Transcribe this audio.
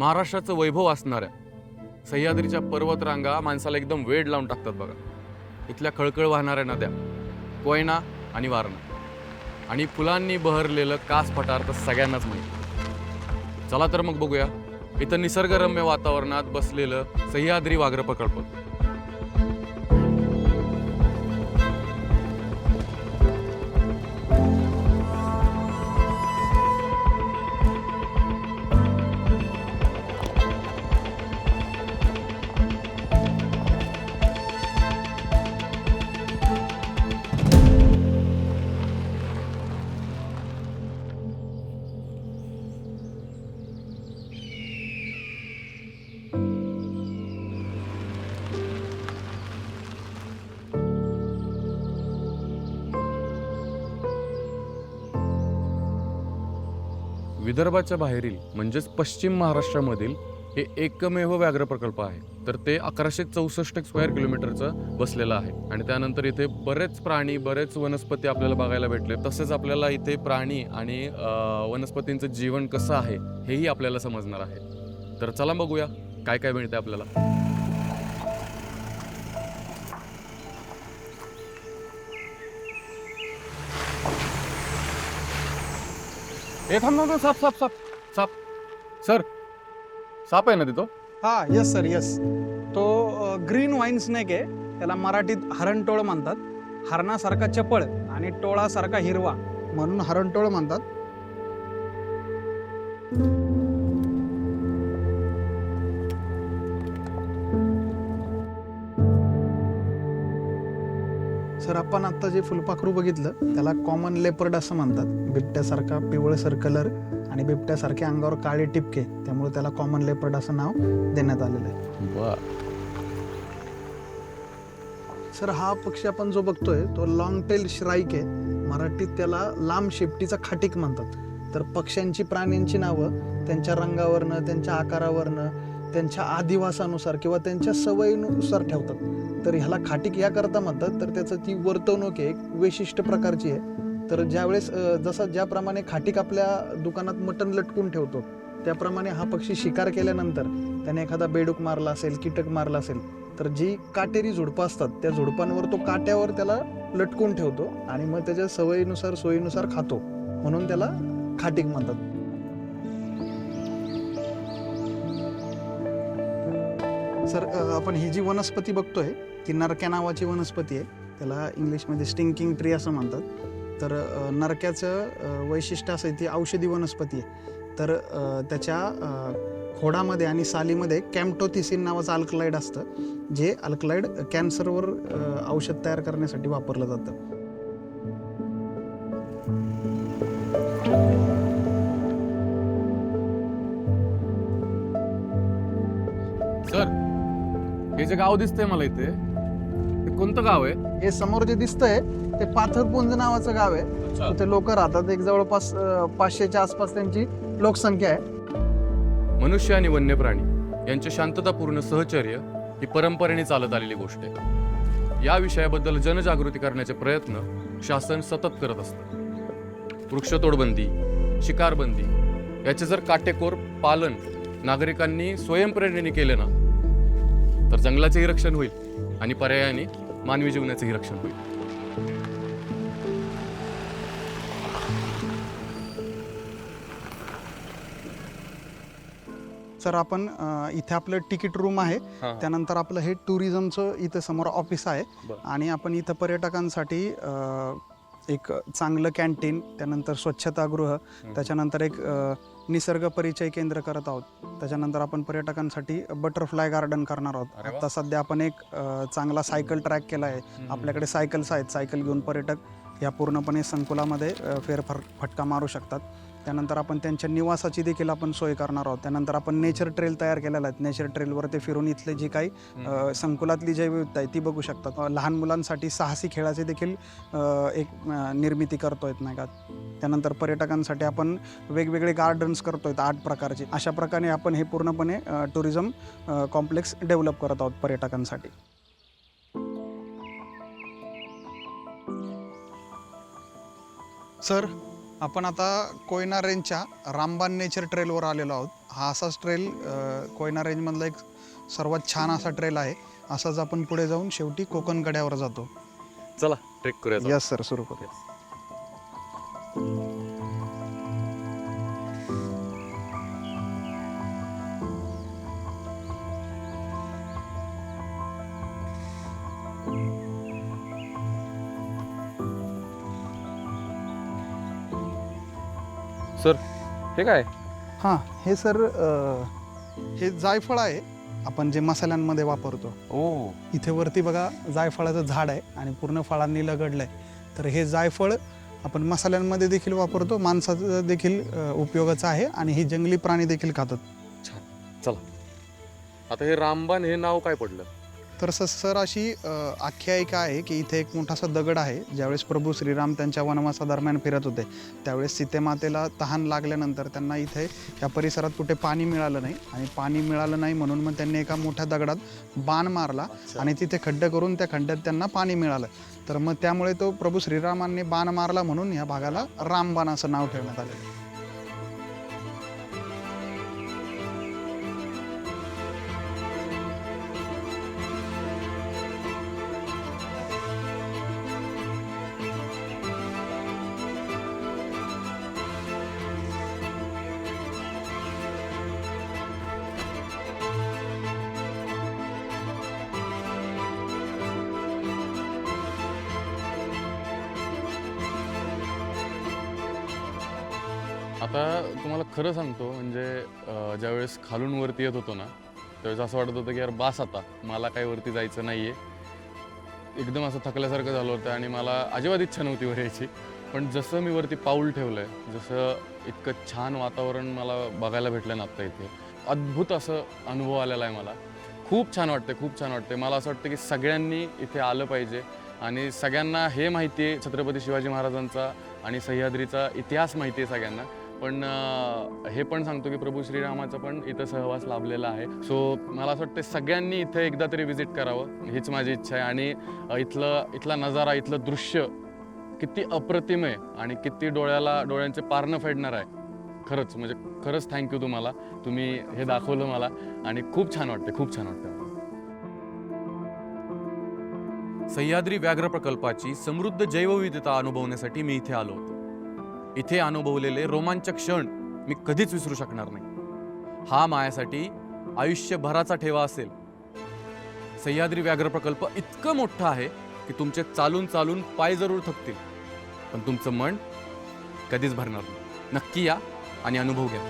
महाराष्ट्राचं वैभव असणाऱ्या सह्याद्रीच्या पर्वतरांगा माणसाला एकदम वेड लावून टाकतात बघा. इथल्या खळखळ वाहणाऱ्या नद्या कोयना आणि वारणा. आणि फुलांनी बहरलेलं कास पठार तर सगळ्यांनाच माहिती चला तर मग बघूया इथं निसर्गरम्य वातावरणात बसलेलं सह्याद्री वाघ्र प्रकल्प विदर्भाच्या बाहेरील म्हणजेच पश्चिम महाराष्ट्रामधील हे एकमेव व्याघ्र प्रकल्प आहे. तर ते अकराशे चौसष्ट स्क्वेअर किलोमीटरचं बसलेलं आहे. आणि त्यानंतर इथे बरेच प्राणी बरेच वनस्पती आपल्याला बघायला भेटले. तसेच आपल्याला इथे प्राणी आणि वनस्पतींचं जीवन कसं आहे हेही आपल्याला समजणार आहे. तर चला बघूया काय काय मिळते आपल्याला. ए थांब थांब साप साप साप साप. सर साप आहे ना तिथं? हा यस सर यस तो ग्रीन वाईन स्नेक आहे. त्याला मराठीत हरणटोळ म्हणतात. हरणासारखा चपळ आणि टोळासारखा हिरवा म्हणून हरणटोळ म्हणतात. सर आपण आता जे फुलपाखरू बघितलं त्याला कॉमन लेपर्ड असं म्हणतात. बिबट्यासारखा पिवळसर कलर आणि बिबट्यासारखे अंगावर काळे टिपके त्यामुळे त्याला कॉमन लेपर्ड असं नाव देण्यात आलेलं आहे. सर हा पक्षी आपण जो बघतोय तो लॉंग टेल श्राईक आहे. मराठीत त्याला लांब शेपटीचा खाटीक म्हणतात. तर पक्ष्यांची प्राण्यांची नावं त्यांच्या रंगावरनं त्यांच्या आकारावरनं त्यांच्या आदिवासानुसार किंवा त्यांच्या सवयीनुसार ठेवतात. तर ह्याला खाटीक याकरता म्हणतात तर त्याचं ती वर्तवणूक आहे एक विशिष्ट प्रकारची आहे. तर ज्यावेळेस जसं ज्याप्रमाणे खाटीक आपल्या दुकानात मटण लटकून ठेवतो त्याप्रमाणे हा पक्षी शिकार केल्यानंतर त्याने एखादा बेडूक मारला असेल कीटक मारला असेल तर जी काटेरी झुडपं असतात त्या झुडपांवर तो काट्यावर त्याला लटकून ठेवतो आणि मग त्याच्या सवयीनुसार सोयीनुसार खातो. म्हणून त्याला खाटीक म्हणतात. सर आपण ही जी वनस्पती बघतोय ती नरक्या नावाची वनस्पती आहे. त्याला इंग्लिशमध्ये स्टिंकिंग ट्री असं म्हणतात. तर नरक्याचं वैशिष्ट्य असं आहे ती औषधी वनस्पती आहे. तर त्याच्या खोडामध्ये आणि सालीमध्ये कॅम्टोथिसिन नावाचं अल्कलाइड असतं जे अल्कलाइड कॅन्सरवर औषध तयार करण्यासाठी वापरलं जातं. सर हे जे गाव दिसतंय मला इथे कोणतं गाव आहे? हे समोर जे दिसतंय ते पाथरपुंज नावाचं गाव आहे. तिथे लोक राहतात. एक जवळपास अ, पाचशेच्या आसपास त्यांची लोकसंख्या आहे. मनुष्य आणि वन्य प्राणी यांचे शांततापूर्ण सहचर्य ही परंपरेने चालत आलेली गोष्ट आहे. या विषयाबद्दल जनजागृती करण्याचे प्रयत्न शासन सतत करत असतं. वृक्षतोडबंदी शिकारबंदी याचे जर काटेकोर पालन नागरिकांनी स्वयंप्रेरणेने केले ना तर जंगलाचेही रक्षण होईल आणि पर्यायाने मानवी जीवनाचेही रक्षण होईल. सर आपण अ, इथे आपलं तिकीट रूम आहे. त्यानंतर आपलं हे टुरिझमचं इथं समोर ऑफिस आहे. आणि आपण इथं पर्यटकांसाठी अ, एक चांगलं कॅन्टीन त्यानंतर स्वच्छतागृह त्याच्यानंतर एक निसर्ग परिचय केंद्र करत आहोत. त्याच्यानंतर आपण पर्यटकांसाठी बटरफ्लाय गार्डन करणार आहोत. आता सध्या आपण एक चांगला सायकल ट्रॅक केला आहे. आपल्याकडे सायकल्स आहेत. सायकल घेऊन पर्यटक या पूर्णपणे संकुलामध्ये फेरफार फटका मारू शकतात. त्यानंतर आपण त्यांच्या निवासाची देखील आपण सोय करणार आहोत. त्यानंतर आपण नेचर ट्रेल तयार केलेला आहे. नेचर ट्रेलवर ते फिरून इथले जी काही संकुलातली जैवविविधता आहे ती बघू शकतात. लहान मुलांसाठी साहसी खेळाचे देखील एक निर्मिती करतोय नाही का? त्यानंतर पर्यटकांसाठी आपण वेगवेगळे गार्डन्स करतोय आठ प्रकारचे. अशा प्रकारे आपण हे पूर्णपणे टुरिझम कॉम्प्लेक्स डेव्हलप करत आहोत पर्यटकांसाठी. सर आपण आता कोयना रेंजच्या रामबान नेचर ट्रेलवर आलेलो आहोत. हा असाच ट्रेल कोयना रेंजमधला एक सर्वात छान असा ट्रेल आहे. असाच आपण पुढे जाऊन शेवटी कोकण कड्यावर जातो. चला ट्रेक करूया. यस सर सुरू करू सर हे काय? हां हे सर अ, हे जायफळ आहे. आपण जे मसाल्यांमध्ये वापरतो. ओ. इथे वरती बघा जायफळाचं झाड आहे आणि पूर्ण फळांनी लगडलं आहे तर हे जायफळ आपण मसाल्यांमध्ये देखील वापरतो माणसाचं देखील अ, उपयोगाचं आहे आणि ही जंगली प्राणी देखील खातात. चला. आता हे रामबान हे नाव काय पडलं? तर स सर अशी आख्यायिका आहे की इथे एक मोठासा दगड आहे. ज्यावेळेस प्रभू श्रीराम त्यांच्या वनवासादरम्यान फिरत होते त्यावेळेस सीतेमातेला तहान लागल्यानंतर त्यांना इथे या परिसरात कुठे पाणी मिळालं नाही आणि पाणी मिळालं नाही म्हणून मग त्यांनी एका मोठ्या दगडात बाण मारला आणि तिथे खड्डे करून त्या खड्ड्यात त्यांना पाणी मिळालं. तर मग त्यामुळे तो प्रभू श्रीरामांनी बाण मारला म्हणून या भागाला रामबाण असं नाव ठेवण्यात आलेलं आता तुम्हाला खरं सांगतो म्हणजे ज्यावेळेस खालून वरती येत होतो ना त्यावेळेस असं वाटत होतं की यार बास आता मला काही वरती जायचं नाही आहे एकदम असं थकल्यासारखं झालं होतं आणि मला अजिबात इच्छा नव्हती वर यायची. पण जसं मी वरती पाऊल ठेवलं आहे जसं इतकं छान वातावरण मला बघायला भेटलं ना आत्ता इथे अद्भुत असं अनुभव आलेला आहे मला. खूप छान वाटते खूप छान वाटते मला असं वाटतं की सगळ्यांनी इथे आलं पाहिजे आणि सगळ्यांना हे माहिती आहे छत्रपती शिवाजी महाराजांचा आणि सह्याद्रीचा इतिहास माहिती आहे सगळ्यांना. पण हे पण सांगतो की प्रभू श्रीरामाचा पण इथं सहवास लाभलेला आहे. सो मला असं वाटतं सगळ्यांनी इथे एकदा तरी व्हिजिट करावं हीच माझी इच्छा आहे. आणि इथलं इथला नजारा इथलं दृश्य किती अप्रतिम आहे आणि किती डोळ्याला डोळ्यांचे पारणं फेडणार आहे. खरंच म्हणजे खरंच थँक्यू तुम्हाला. तुम्ही हे दाखवलं मला आणि खूप छान वाटते खूप छान वाटतं सह्याद्री व्याघ्र प्रकल्पाची समृद्ध जैवविविधता अनुभवण्यासाठी मी इथे आलो होतो. इथे अनुभवलेले रोमांचक क्षण मी कधीच विसरू शकणार नाही. हा माझ्यासाठी आयुष्यभराचा ठेवा असेल. सह्याद्री व्याघ्र प्रकल्प इतकं मोठं आहे की तुमचे चालून चालून पाय जरूर थकतील. पण तुमचं मन कधीच भरणार नाही. नक्की या आणि अनुभव घ्या.